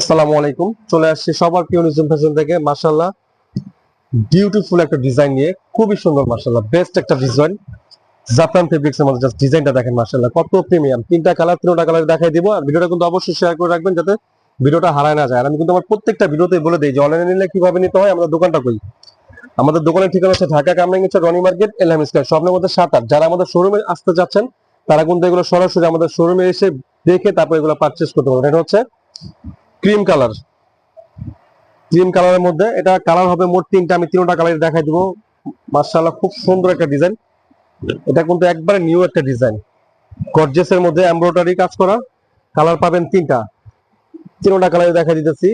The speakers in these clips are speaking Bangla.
আসসালামু আলাইকুম। চলে আসছি সবার প্রিয় নিজম ফ্যাশন থেকে। মাশাল্লাহ বিউটিফুল একটা ডিজাইন নিয়ে। খুবই সুন্দর মাশাল্লাহ বেস্ট একটা ডিজাইন জাপান ফেব্রিক্স এর মধ্যে জাস্ট ডিজাইনটা দেখেন মাশাল্লাহ কত প্রিমিয়াম তিনটা কালার তিনটা কালার দেখাই দিব আর ভিডিওটা কিন্তু অবশ্যই শেয়ার করে রাখবেন যাতে ভিডিওটা হারায় না যায়। আর আমি কিন্তু আমার প্রত্যেকটা ভিডিওতে বলে দিই যে অনলাইনে নিলে কীভাবে নিতে হয় আমাদের দোকানটা কই আমাদের দোকানের ঠিকানা হচ্ছে Dhaka Kamrangirchar Roni market, LM square. স্বপ্নের মধ্যে সাত আট। যারা আমাদের শোরুমে আসতে যাচ্ছেন, তারা কিন্তু এগুলো সরাসরি আমাদের শোরুমে এসে দেখে তারপর এগুলো পারচেস করতে পারবেন। এটা হচ্ছে ক্রিম কালার। ক্রিম কালারের মধ্যে এটা কালার হবে মোট তিনটা, আমি তিনটা কালার দেখাই দিব। মার্শাল্লাহ খুব সুন্দর একটা ডিজাইন। এটা কিন্তু একবারে নিউ একটা ডিজাইন। গর্জেসের মধ্যে এমব্রয়ডারি কাজ করা। কালার পাবেন তিনটা। তিনটা কালার দেখা দিতেছি।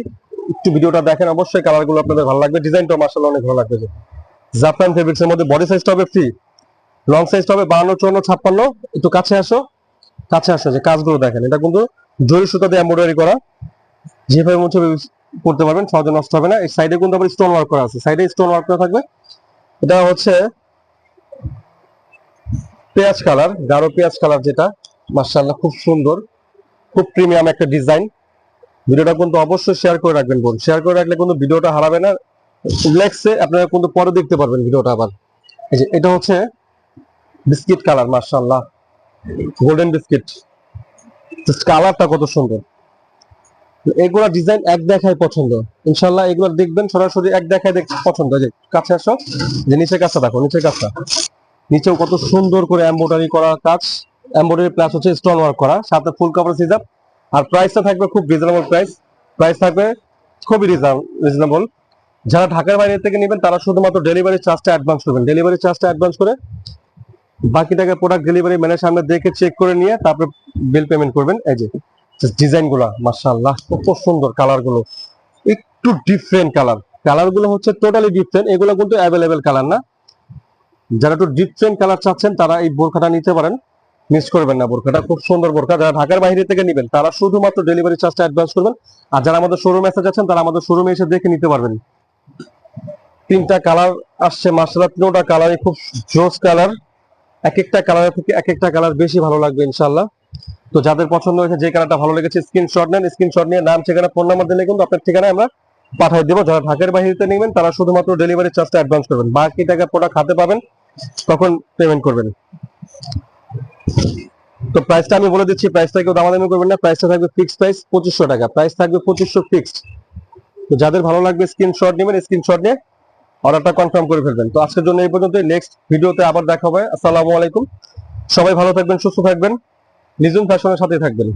একটু ভিডিওটা দেখেন, অবশ্যই কালারগুলো আপনাদের ভালো লাগবে। ডিজাইনটা মার্শাল্লাহ অনেক ভালো লাগবে। জাপান ফেব্রিক্স এর মধ্যে বডি সাইজটা হবে ফ্রি লং সাইজটা হবে বান্ন চুয়ান্ন, ছাপ্পান্ন। একটু কাছে আসো। কাছে আসো, যে কাজগুলো দেখেন। এটা কিন্তু জরি সুতা দিয়ে এমব্রয়ডারি করা। যেভাবে মুছে করতে পারবেন, সহজে নষ্ট হবে না। এই সাইডে কিন্তু আবার স্টোন ওয়ার্ক করা আছে। সাইডে স্টোন ওয়ার্ক করা থাকবে। এটা হচ্ছে পেঁয়াজ কালার, গাঢ় পেঁয়াজ কালার যেটা। মার্শাল্লাহ খুব সুন্দর, খুব প্রিমিয়াম একটা ডিজাইন ভিডিওটা কিন্তু অবশ্যই শেয়ার করে রাখবেন বোন শেয়ার করে রাখলে কিন্তু ভিডিওটা হারাবে না। রিল্যাক্সে আপনারা কিন্তু পরে দেখতে পারবেন ভিডিওটা আবার। এই যে, এটা হচ্ছে বিস্কিট কালার মার্শাল্লাহ গোল্ডেন বিস্কিট কালারটা কত সুন্দর। এগুলা ডিজাইন এক দেখায় পছন্দ। ইনশাল্লাহ এগুলো দেখবেন, সরাসরি এক দেখায় দেখ পছন্দ। যে কাছে আসো, যে নিচের কাজটা দেখো, নিচের কাজটা। নিচেও কত সুন্দর করে এমব্রয়ডারি করা কাজ। এমব্রয়ডারি প্লাস হচ্ছে স্টোন ওয়ার্ক করা, সাথে ফুল কাপড় সিজাব আর প্রাইসটা থাকবে খুব রিজনেবল প্রাইস প্রাইস থাকবে খুবই রিজনেবল যারা ঢাকার বাইরে থেকে নেবেন, তারা শুধুমাত্র ডেলিভারি চার্জটা অ্যাডভান্স করবেন। ডেলিভারি চার্জটা অ্যাডভান্স করে বাকি টাকা প্রোডাক্ট ডেলিভারি ম্যানের সামনে দেখে চেক করে নিয়ে তারপরে বিল পেমেন্ট করবেন। এই যে ডিজাইনগুলা মার্শাল্লাহ কত সুন্দর কালারগুলো। একটু ডিফারেন্ট কালার কালারগুলো হচ্ছে টোটালি ডিফারেন্ট এগুলো কিন্তু অ্যাভেলেবেল কালার না। যারা একটু ডিফারেন্ট কালার চাচ্ছেন, তারা এই বোরখাটা নিতে পারেন। মিস করবেন না বোরখাটা, খুব সুন্দর বোরখা। যারা ঢাকার বাইরে থেকে নেবেন, তারা শুধুমাত্র ডেলিভারি চার্জটা অ্যাডভান্স করবেন। আর যারা আমাদের শোরুমে এসে যাচ্ছেন, তারা আমাদের শোরুমে এসে দেখে নিতে পারবেন। তিনটা কালার আসছে মার্শাল্লাহ তিনটা কালারই খুব জোস কালার এক একটা কালার থেকে এক একটা কালার বেশি ভালো লাগবে ইনশাল্লাহ তো যাদের পছন্দ হয়েছে, যে কালারটা ভালো লেগেছে স্ক্রিনশট নেন স্ক্রিনশট নিয়ে নাম, ঠিকানা ফোন নাম্বার দিলে কিন্তু আপনার ঠিকানায় আমরা পাঠিয়ে দেবো। যারা ঢাকার বাইরে নেবেন, তারা শুধুমাত্র ডেলিভারি চার্জটা অ্যাডভান্স করবেন। বাকি টাকা প্রোডাক্ট হাতে পাবেন, তখন পেমেন্ট করবেন। তো প্রাইসটা আমি বলে দিচ্ছি প্রাইসটা কেউ দামাদামি করবেন না। প্রাইসটা থাকবে ফিক্সড প্রাইস পঁচিশশো টাকা। প্রাইস থাকবে পঁচিশশো ফিক্সড তো যাদের ভালো লাগবে স্ক্রিনশট নেবেন স্ক্রিনশট নিয়ে অর্ডারটা কনফার্ম করে ফেলবেন। তো আজকের জন্য এই পর্যন্ত নেক্সট ভিডিওতে আবার দেখা হবে। আসসালামু আলাইকুম। সবাই ভালো থাকবেন, সুস্থ থাকবেন। নিজুম ফ্যাশনের সাথে থাকবেন।